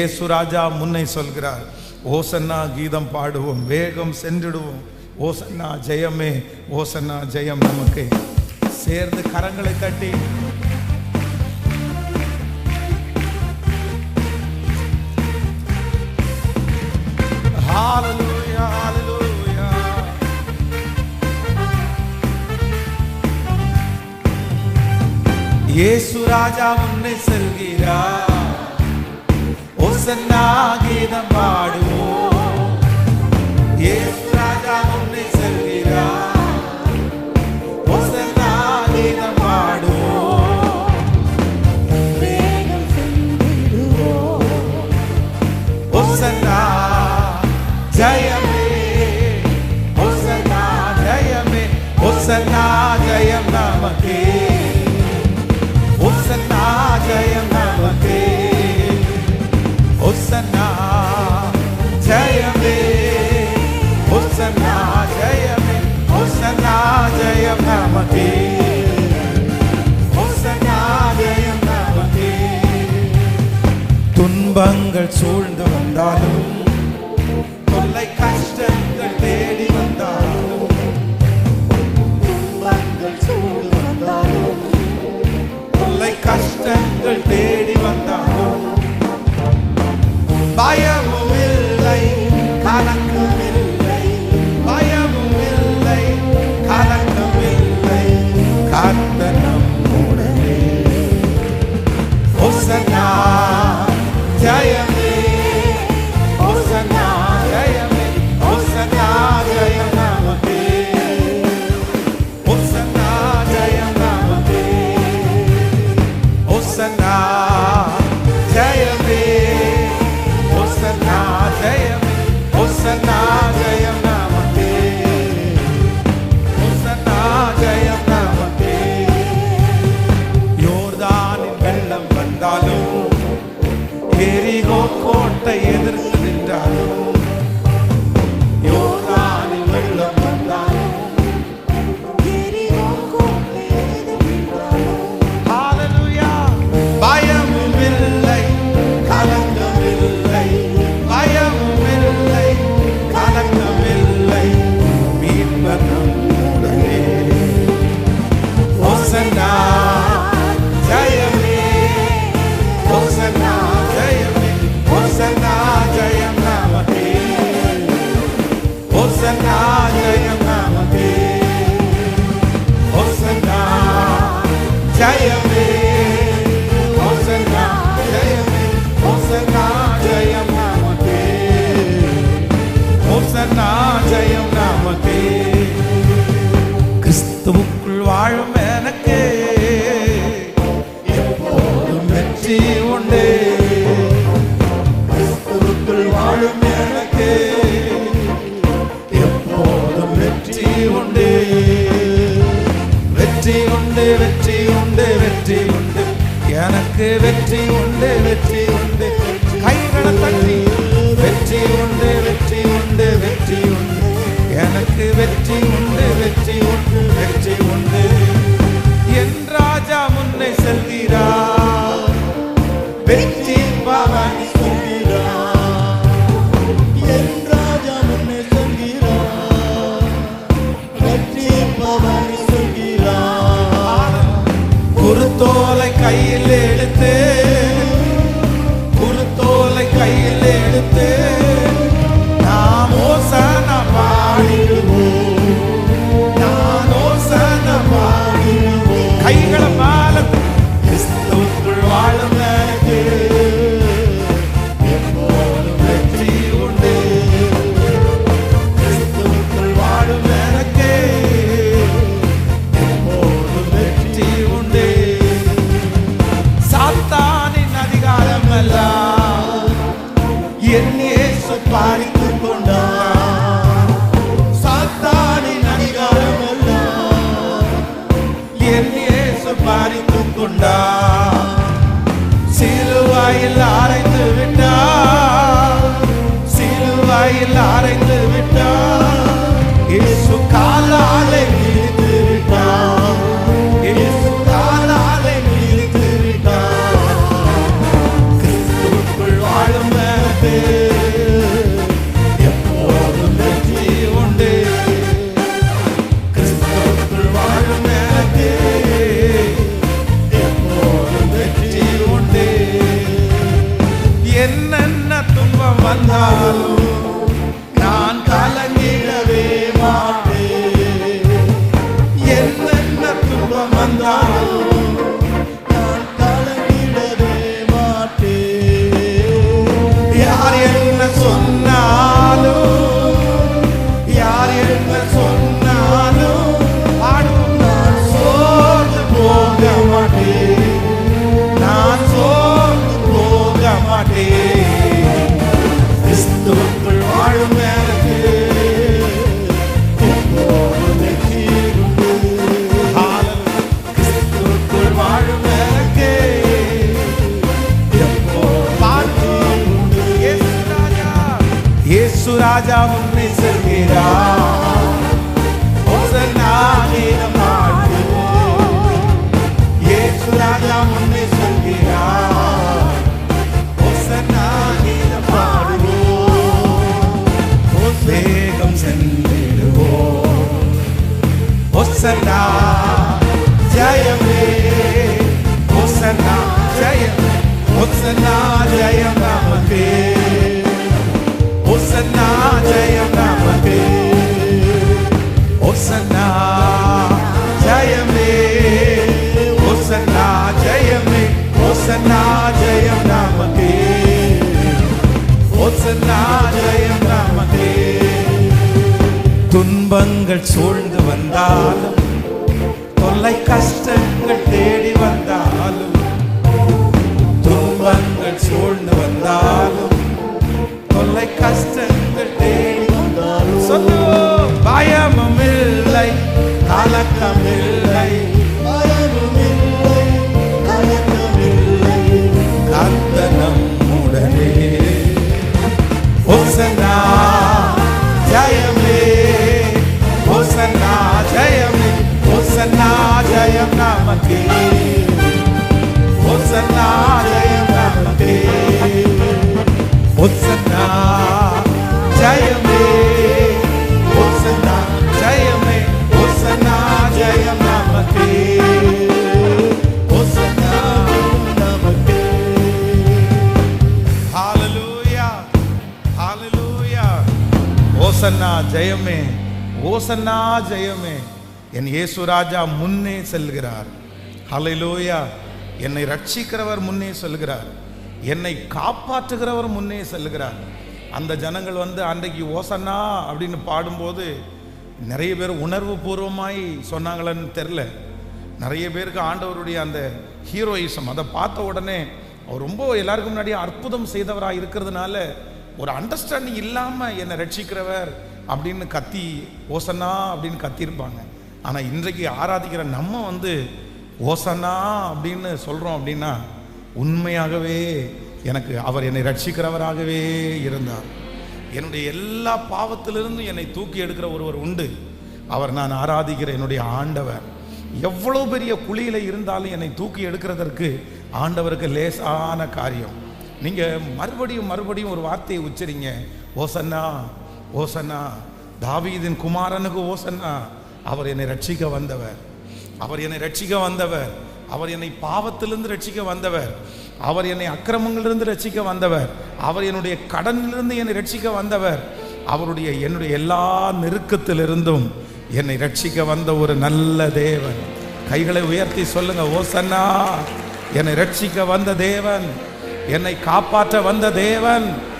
ஏசுராஜா முன்னை சொல்கிறார் ஓசன்னா கீதம் பாடுவோம் வேகம் சென்றுடுவோம். ஓசன்னா ஜெயமே ஓசன்னா ஜெயம் நமக்கு. சேர்ந்து கரங்களை தட்டி. ஹalleluya ஹalleluya இயேசு ராஜா முன்னே செல்கிறார். ஒசன்னா கீதம் பாடுவோம் ஏசு ராஜா உன்னை செல்கிறார் ஒசன்னா கீதம் பாடுவோம் வேகம் செல்கிறோம் ஒசன்னா ஜெயமே ஒசன்னா ஜெயமே ஒசன்னா ஜெயம் நமக்கே. துன்பங்கள் சூழ்ந்து வந்தாலும் தொல்லை கஷ்டங்கள் தேடி வந்தாலும் துன்பங்கள் சூழ்ந்து வந்தாலும் தொல்லை கஷ்டங்கள் தேடி வந்தாலும் and I. கையிலே சிலுவாயில் அரைந்து விட்டார். சிலுவாயில் அரைந்து ராஜா உன்னை ராஜா உன்னை செல்கிறார் பாடுவோம். வேகம் சென்றிடுவோம் ஒசன்னா ஒசன்னா ஒசன்னா துன்பங்கள் சூழ்ந்து வந்தாலும் தொல்லை கஷ்டங்கள் தேடி வந்தாலும் துன்பங்கள் சூழ்ந்து வந்தாலும் தொல்லை கஷ்டங்கள் தேடி வந்தாலும். சொல்லுவோம் பயமும் இல்லை கலக்கமில்லை நமக்கு ஒசன்னா ஜெயம். நமக்கு ஒசன்னா ஜெயமே ஒசன்னா ஜெயமே ஒசன்னா ஜெயம் நமக்கு ஓசன்னா ஜெயமே. ஓசன்னா ஜெயமே. என் இயேசு ராஜா முன்னே செல்கிறார். ஹலைலோயா என்னை ரட்சிக்கிறவர் முன்னே செல்கிறார் என்னை காப்பாற்றுகிறவர் முன்னே செல்கிறார் அந்த ஜனங்கள் வந்து அன்றைக்கு ஓசன்னா அப்படின்னு பாடும்போது நிறைய பேர் உணர்வு பூர்வமாய் சொன்னாங்களன்னு தெரில நிறைய பேருக்கு ஆண்டவருடைய அந்த ஹீரோயிசம் அதை பார்த்த உடனே அவர் ரொம்ப எல்லாருக்கும் முன்னாடி அற்புதம் செய்தவராக இருக்கிறதுனால ஒரு அண்டர்ஸ்டாண்டிங் இல்லாமல் என்னை ரட்சிக்கிறவர் அப்படின்னு கத்தி ஓசன்னா அப்படின்னு கத்தியிருப்பாங்க. ஆனால் இன்றைக்கு ஆராதிக்கிற நம்ம வந்து ஓசன்னா அப்படின்னு சொல்கிறோம் அப்படின்னா உண்மையாகவே எனக்கு அவர் என்னை ரட்சிக்கிறவராகவே இருந்தார். என்னுடைய எல்லா பாவத்திலிருந்தும் என்னை தூக்கி எடுக்கிற ஒருவர் உண்டு. அவர் நான் ஆராதிக்கிற என்னுடைய ஆண்டவர். எவ்வளோ பெரிய குழியில் இருந்தாலும் என்னை தூக்கி எடுக்கிறதற்கு ஆண்டவருக்கு லேசான காரியம். நீங்கள் மறுபடியும் மறுபடியும் ஒரு வார்த்தையை உச்சரிங்க. ஓசன்னா ஓசன்னா தாவீதின் குமாரனுக்கு ஓசன்னா அவர் என்னை ரட்சிக்க வந்தவர். அவர் என்னை ரட்சிக்க வந்தவர். அவர் என்னை பாவத்திலிருந்து ரட்சிக்க வந்தவர். அவர் என்னை அக்கிரமங்களிலிருந்து ரட்சிக்க வந்தவர். அவர் என்னுடைய கடனிலிருந்து என்னை ரட்சிக்க வந்தவர். அவருடைய என்னுடைய எல்லா நெருக்கத்திலிருந்தும் என்னை ரட்சிக்க வந்த ஒரு நல்ல தேவன். கைகளை உயர்த்தி சொல்லுங்க ஓசன்னா என்னை ரட்சிக்க வந்த தேவன். என்னை காப்பாற்ற வந்த தேவன்.